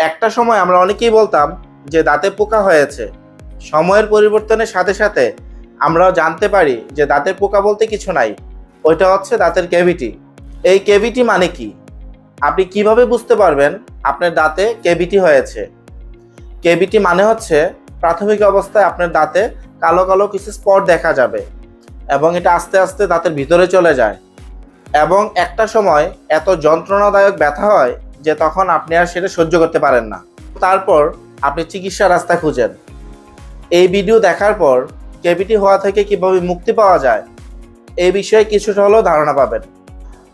একটা সময় আমরা অনেকেই বলতাম যে দাঁতে পোকা হয়েছে। সময়ের পরিবর্তনের সাথে সাথে আমরাও জানতে পারি যে দাঁতের পোকা বলতে কিছু নাই। ওইটা হচ্ছে দাঁতের ক্যাভিটি এই ক্যাভিটি মানে কি? আপনি কীভাবে বুঝতে পারবেন আপনার দাঁতে ক্যাভিটি হয়েছে? ক্যাভিটি মানে হচ্ছে প্রাথমিক অবস্থায় আপনার দাঁতে কালো কালো কিছু স্পট দেখা যাবে এবং এটা আস্তে আস্তে দাঁতের ভিতরে চলে যায়। এবং একটা সময় এত যন্ত্রণাদায়ক ব্যথা হয় যে তখন আপনি আর সেটা সহ্য করতে পারেন না। তারপর আপনি চিকিৎসার রাস্তা খুঁজেন। এই ভিডিও দেখার পর ক্যাভিটি হওয়া থেকে কীভাবে মুক্তি পাওয়া যায় এই বিষয়ে কিছুটা হলেও ধারণা পাবেন।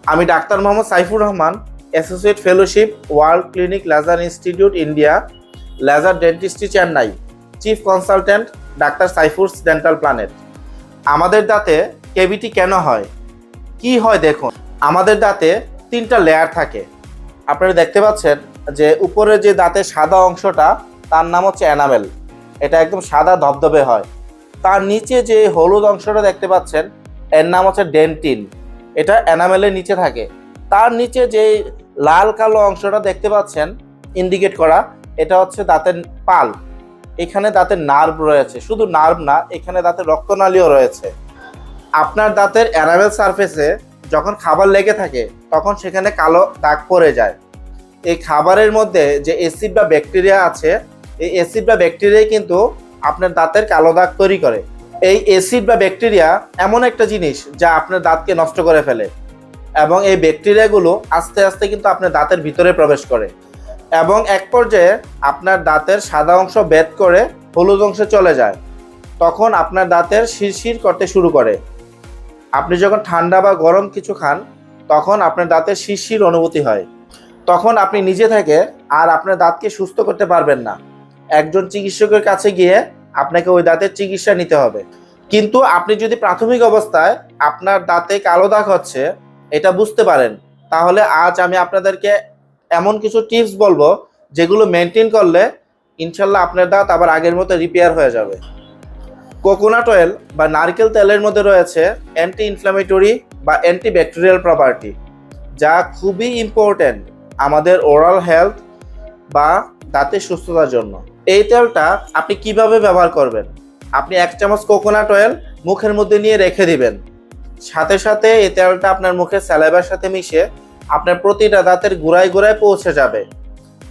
আমি doctor Mohammad Saifur Rahman, associate fellowship, world clinic laser institute, India, laser dentistry Chennai, chief consultant, doctor Saifur's dental planet. আমাদের দাঁতে কেভিটি কেন হয়? কি হয় দেখুন। আমাদের দাঁতে তিনটা লেয়ার থাকে। আপনারা দেখতে পাচ্ছেন যে উপরে যে দাঁতের সাদা অংশটা, তার নাম হচ্ছে অ্যানামেল এটা একদম সাদা ধবধবে হয়। তার নিচে যে হলুদ অংশটা দেখতে পাচ্ছেন, এর নাম হচ্ছে ডেন্টিন এটা অ্যানামেলের নিচে থাকে। তার নিচে যে লাল কালো অংশটা দেখতে পাচ্ছেন ইন্ডিকেট করা, এটা হচ্ছে দাঁতের পাল। এখানে দাঁতের নার্ভ রয়েছে। শুধু নার্ভ না, এখানে দাঁতের রক্তনালীও রয়েছে। আপনার দাঁতের অ্যানামেল সারফেসে যখন খাবার লেগে থাকে, তখন সেখানে কালো দাগ পড়ে যায়। এই খাবারের মধ্যে যে অ্যাসিড বা ব্যাকটেরিয়া আছে, এই অ্যাসিড বা ব্যাকটেরিয়াই কিন্তু আপনার দাঁতের কালো দাগ তৈরি করে। এই অ্যাসিড বা ব্যাকটেরিয়া এমন একটা জিনিস যা আপনার দাঁতকে নষ্ট করে ফেলে এবং এই ব্যাকটেরিয়াগুলো আস্তে আস্তে কিন্তু আপনার দাঁতের ভিতরে প্রবেশ করে এবং এক পর্যায়ে আপনার দাঁতের সাদা অংশ বেদ করে হলুদ অংশে চলে যায়। তখন আপনার দাঁতের শিরশির করতে শুরু করে। আপনি যখন ঠান্ডা বা গরম কিছু খান, তখন আপনার দাঁতে শিরশির অনুভূতি হয়। তখন আপনি নিজে থেকে আর আপনার দাঁতকে সুস্থ করতে পারবেন না। একজন চিকিৎসকের কাছে গিয়ে আপনাকে ওই দাঁতের চিকিৎসা নিতে হবে। কিন্তু আপনি যদি প্রাথমিক অবস্থায় আপনার দাঁতে কালো দাগ হচ্ছে, এটা বুঝতে পারেন, তাহলে আজ আমি আপনাদেরকে এমন কিছু টিপস বলব, যেগুলো মেনটেন করলে ইনশাল্লাহ আপনার দাঁত আবার আগের মতো রিপেয়ার হয়ে যাবে। কোকোনাট অয়েল বা নারকেল তেলের মধ্যে রয়েছে অ্যান্টি ইনফ্ল্যামেটরি বা অ্যান্টি ব্যাকটেরিয়াল প্রপার্টি যা খুবই ইম্পর্ট্যান্ট আমাদের ওরাল হেলথ বা দাঁতের সুস্থতার জন্য। এই তেলটা আপনি কীভাবে ব্যবহার করবেন? আপনি এক চামচ কোকোনাট অয়েল মুখের মধ্যে নিয়ে রেখে দিবেন। সাথে সাথে এই তেলটা আপনার মুখে স্যালাইভার সাথে মিশে আপনার প্রতিটা দাঁতের গোড়ায় গোড়ায় পৌঁছে যাবে।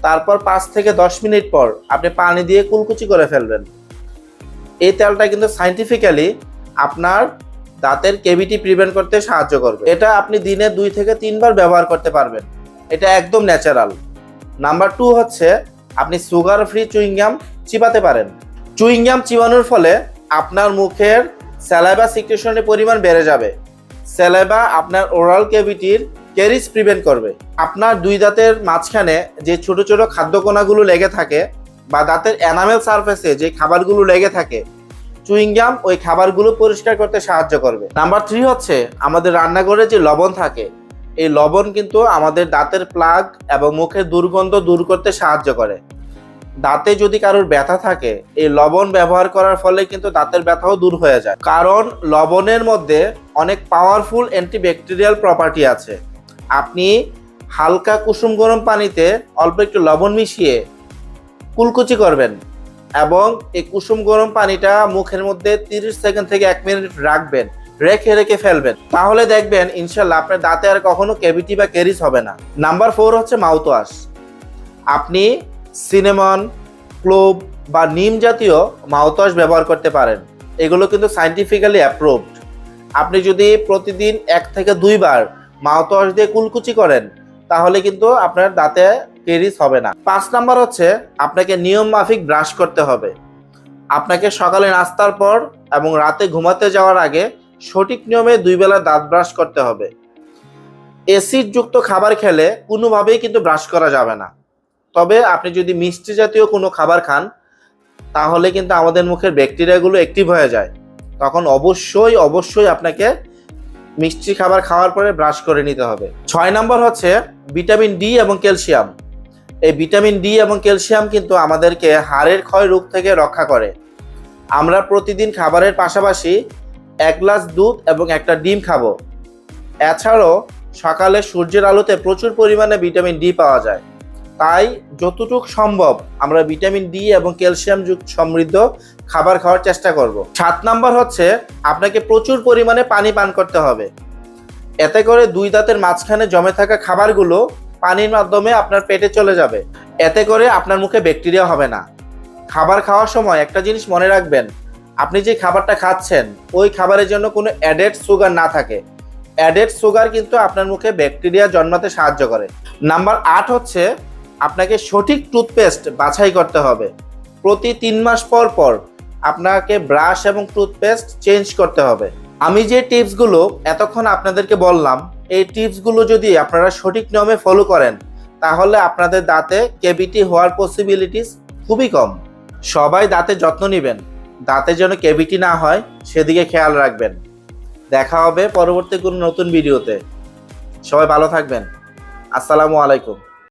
তারপর পাঁচ থেকে দশ মিনিট পর আপনি পানি দিয়ে কুলকুচি করে ফেলবেন। এই তেলটা কিন্তু সাইন্টিফিক্যালি আপনার দাঁতের কেভিটি প্রিভেন্ট করতে সাহায্য করবে। এটা আপনি দিনে দুই থেকে তিনবার ব্যবহার করতে পারবেন। এটা একদম ন্যাচারাল নাম্বার টু হচ্ছে, আপনি সুগার ফ্রি চুইংগাম চিবাতে পারেন। চুইংগাম চিবানোর ফলে আপনার মুখের স্যালাইবা সিক্রেশনের পরিমাণ বেড়ে যাবে। স্যালাইবা আপনার ওরাল কেভিটির ক্যারিজ প্রিভেন্ট করবে। আপনার দুই দাঁতের মাঝখানে যে ছোট ছোট খাদ্যকণাগুলো লেগে থাকে বা দাঁতের এনামেল সারফেসে যে খাবারগুলো লেগে থাকে চুইংগাম ওই খাবারগুলো পরিষ্কার করতে সাহায্য করবে। নাম্বার থ্রি হচ্ছে, আমাদের রান্নাঘরে যে লবণ থাকে, এই লবণ কিন্তু আমাদের দাঁতের প্লাগ এবং মুখের দুর্গন্ধ দূর করতে সাহায্য করে। দাঁতে যদি কারোর ব্যথা থাকে, এই লবণ ব্যবহার করার ফলে কিন্তু দাঁতের ব্যথাও দূর হয়ে যায়। কারণ লবণের মধ্যে অনেক পাওয়ারফুল অ্যান্টিব্যাকটেরিয়াল প্রপার্টি আছে। আপনি হালকা কুসুম গরম পানিতে অল্প একটু লবণ মিশিয়ে কুলকুচি করবেন এবং এই কুসুম গরম পানিটা মুখের মধ্যে তিরিশ সেকেন্ড থেকে এক মিনিট রাখবেন, রেখে রেখে ফেলবেন। তাহলে দেখবেন, ইনশাল্লাহ আপনার দাঁতে আর কখনো ক্যাভিটি বা ক্যারিজ হবে না। নাম্বার ফোর হচ্ছে মাউথ ওয়াশ আপনি সিনেমন ক্লোভ বা নিম জাতীয় মাউথ ওয়াশ ব্যবহার করতে পারেন। এগুলো কিন্তু সাইন্টিফিক্যালি অ্যাপ্রুভড আপনি যদি প্রতিদিন এক থেকে দুইবার মাউথ ওয়াশ দিয়ে কুলকুচি করেন, তাহলে কিন্তু আপনার দাঁতে কেরিজ হবে না। পাঁচ নাম্বার হচ্ছে, আপনাকে নিয়ম মাফিক ব্রাশ করতে হবে। আপনাকে সকালে নাস্তার পর এবং রাতে ঘুমাতে যাওয়ার আগে সঠিক নিয়মে দুই বেলা দাঁত ব্রাশ করতে হবে। অ্যাসিড যুক্ত খাবার খেলে কোনোভাবেই কিন্তু ব্রাশ করা যাবে না। তবে আপনি যদি মিষ্টি জাতীয় কোনো খাবার খান, তাহলে কিন্তু আমাদের মুখের ব্যাকটেরিয়াগুলো অ্যাক্টিভ হয়ে যায়। তখন অবশ্যই অবশ্যই আপনাকে মিষ্টি খাবার খাওয়ার পরে ব্রাশ করে নিতে হবে। ছয় নম্বর হচ্ছে, ভিটামিন ডি এবং ক্যালসিয়াম। এই ভিটামিন ডি এবং ক্যালসিয়াম কিন্তু আমাদেরকে হাড়ের ক্ষয় রোগ থেকে রক্ষা করে। আমরা প্রতিদিন খাবারের পাশাপাশি এক গ্লাস দুধ এবং একটা ডিম খাব। এছাড়াও সকালে সূর্যের আলোতে প্রচুর পরিমাণে ভিটামিন ডি পাওয়া যায়। তাই যতটুকু সম্ভব আমরা ভিটামিন ডি এবং ক্যালসিয়াম যুক্ত সমৃদ্ধ খাবার খাওয়ার চেষ্টা করব। সাত নাম্বার হচ্ছে আপনাকে প্রচুর পরিমাণে পানি পান করতে হবে। এতে করে দুই দাঁতের মাঝখানে জমে থাকা খাবারগুলো পানির মাধ্যমে আপনার পেটে চলে যাবে। এতে করে আপনার মুখে ব্যাকটেরিয়া হবে না। খাবার খাওয়ার সময় একটা জিনিস মনে রাখবেন, আপনি যে খাবারটা খাচ্ছেন, ওই খাবারের জন্য কোনো অ্যাডেড সুগার না থাকে। অ্যাডেড সুগার কিন্তু আপনার মুখে ব্যাকটেরিয়া জন্মাতে সাহায্য করে। নাম্বার আট হচ্ছে, আপনাকে সঠিক টুথপেস্ট বাছাই করতে হবে। প্রতি তিন মাস পর পর আপনাকে ব্রাশ এবং টুথপেস্ট চেঞ্জ করতে হবে। আমি যে টিপসগুলো এতক্ষণ আপনাদেরকে বললাম এই টিপসগুলো যদি আপনারা সঠিক নিয়মে ফলো করেন, তাহলে আপনাদের দাঁতে কেভিটি হওয়ার পসিবিলিটিস খুবই কম। সবাই দাঁতে যত্ন নেবেন। দাঁতে যেন কেভিটি না হয়, সেদিকে খেয়াল রাখবেন। দেখা হবে পরবর্তী কোনো নতুন ভিডিওতে সবাই ভালো থাকবেন। আসসালামু আলাইকুম।